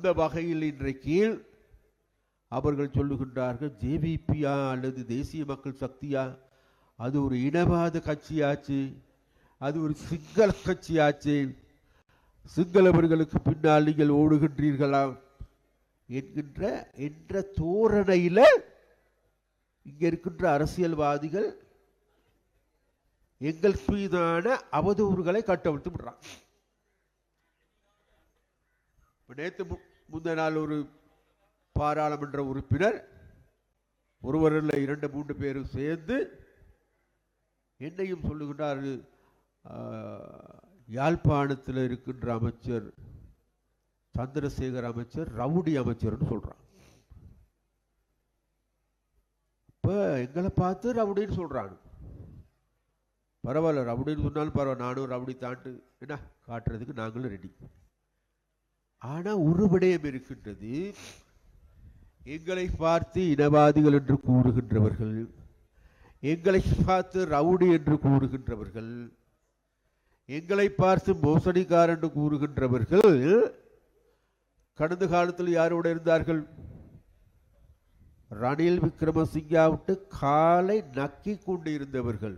அந்த வகையில் இன்றைக்கு அவர்கள் சொல்லுகின்றார்கள் ஜேவிபியா அல்லது தேசிய மக்கள் சக்தியா? அது ஒரு இனவாத கட்சியாச்சு அது ஒரு சிங்கள கட்சியாச்சு. சிங்களவர்களுக்கு பின்னால் நீங்கள் ஓடுகின்றீர்களா என்கின்ற என்ற தோரணையில் இங்கே இருக்கின்ற அரசியல்வாதிகள் எங்கள் மீதான அவதூறுகளை கட்டவிழ்த்து விடுறாங்க. நேற்று முந்த நாள் ஒரு பாராளுமன்ற உறுப்பினர் ஒருவர் இல்லை இரண்டு மூன்று பேரும் சேர்ந்து என்னையும் சொல்லுகின்றார் ஆஹ், யாழ்ப்பாணத்தில் இருக்கின்ற அமைச்சர் சந்திரசேகர் அமைச்சர் ரவுடி அமைச்சர்னு சொல்றான் இப்போ எங்களை பார்த்து ரவுடின்னு சொல்றாங்க. பரவாயில்ல ரவுடின்னு சொன்னாலும் பரவாயில்ல நானும் ரவுடி தாண்டு என்ன காட்டுறதுக்கு நாங்களும் ரெடி ஆனால் ஒரு விடயம் இருக்கின்றது. எங்களை பார்த்து இனவாதிகள் என்று கூறுகின்றவர்கள் எங்களை பார்த்து ரவுடி என்று கூறுகின்றவர்கள் எங்களை பார்த்து மோசடிக்கார் என்று கூறுகின்றவர்கள் கடந்த காலத்தில் யாரோட இருந்தார்கள்? ரணில் விக்ரமசிங்கா விட்டு காலை நக்கி கொண்டு இருந்தவர்கள்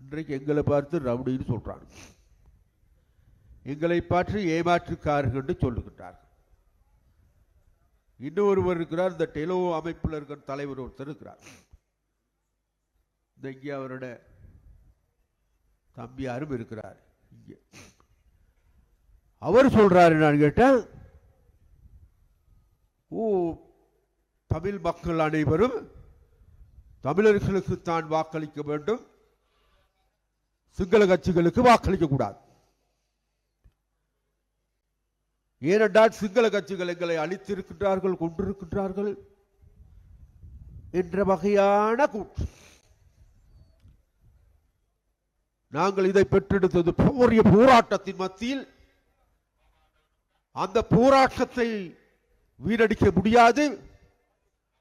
இன்றைக்கு எங்களை பார்த்து ரவுடின்னு சொல்கிறாங்க எங்களை பற்றி ஏமாற்றுக்காரர்கள் என்று சொல்லுகின்றார்கள். இன்னொருவர் இருக்கிறார் இந்த டெலோ அமைப்பில் இருக்கிற தலைவர் ஒருத்தர் இருக்கிறார். இந்த இங்கே அவரோட தம்பியாரும் இருக்கிறார். இங்கே. அவர் சொல்றாரு நான் கேட்டேன் ஓ தமிழ் மக்கள் அனைவரும் தமிழர்களுக்கு தான் வாக்களிக்க வேண்டும். சிங்கள கட்சிகளுக்கு வாக்களிக்க ஏனென்றால் சிங்கள கட்சிகள் எங்களை அழித்திருக்கின்றார்கள் கொண்டிருக்கின்றார்கள் என்ற வகையான கூற்று. நாங்கள் இதை பெற்றெடுத்தது போரிய போராட்டத்தின் மத்தியில். அந்த போராட்டத்தை வீணடிக்க முடியாது.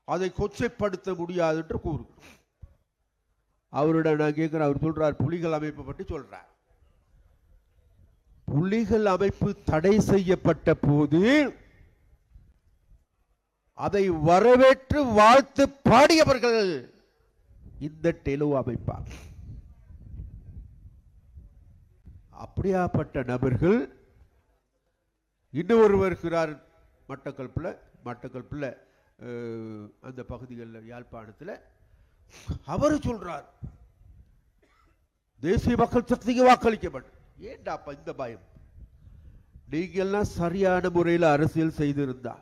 அதை கொச்சைப்படுத்த முடியாது என்று கூறுகிறோம். அவரிடம் நான் கேட்கிறேன் அவர் சொல்றார் புலிகள் அமைப்பை பற்றி சொல்றார். புலிகள் அமைப்பு தடை செய்யப்பட்ட போது அதை வரவேற்று வாழ்த்து பாடியவர்கள் இந்த டெலோ அமைப்பார். அப்படியாப்பட்ட நபர்கள் இன்னொருவர் இருக்கிறார் மட்டக்களப்பில் மட்டக்களப்பில் அந்த பகுதிகளில் யாழ்ப்பாணத்தில். அவர் சொல்றார் தேசிய மக்கள் சக்திக்கு வாக்களிக்கப்பட்ட ஏண்டாப்பா இந்த பயம்? நீங்கள்லாம் சரியான முறையில் அரசியல் செய்திருந்தா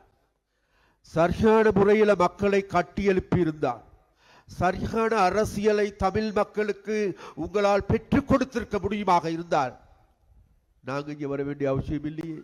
சரியான முறையில் மக்களை கட்டியெழுப்பி இருந்தா சரியான அரசியலை தமிழ் மக்களுக்கு உங்களால் பெற்றுக் கொடுத்திருக்க முடியுமாக இருந்தால் நாங்கள் இங்கே வர வேண்டிய அவசியம் இல்லையே.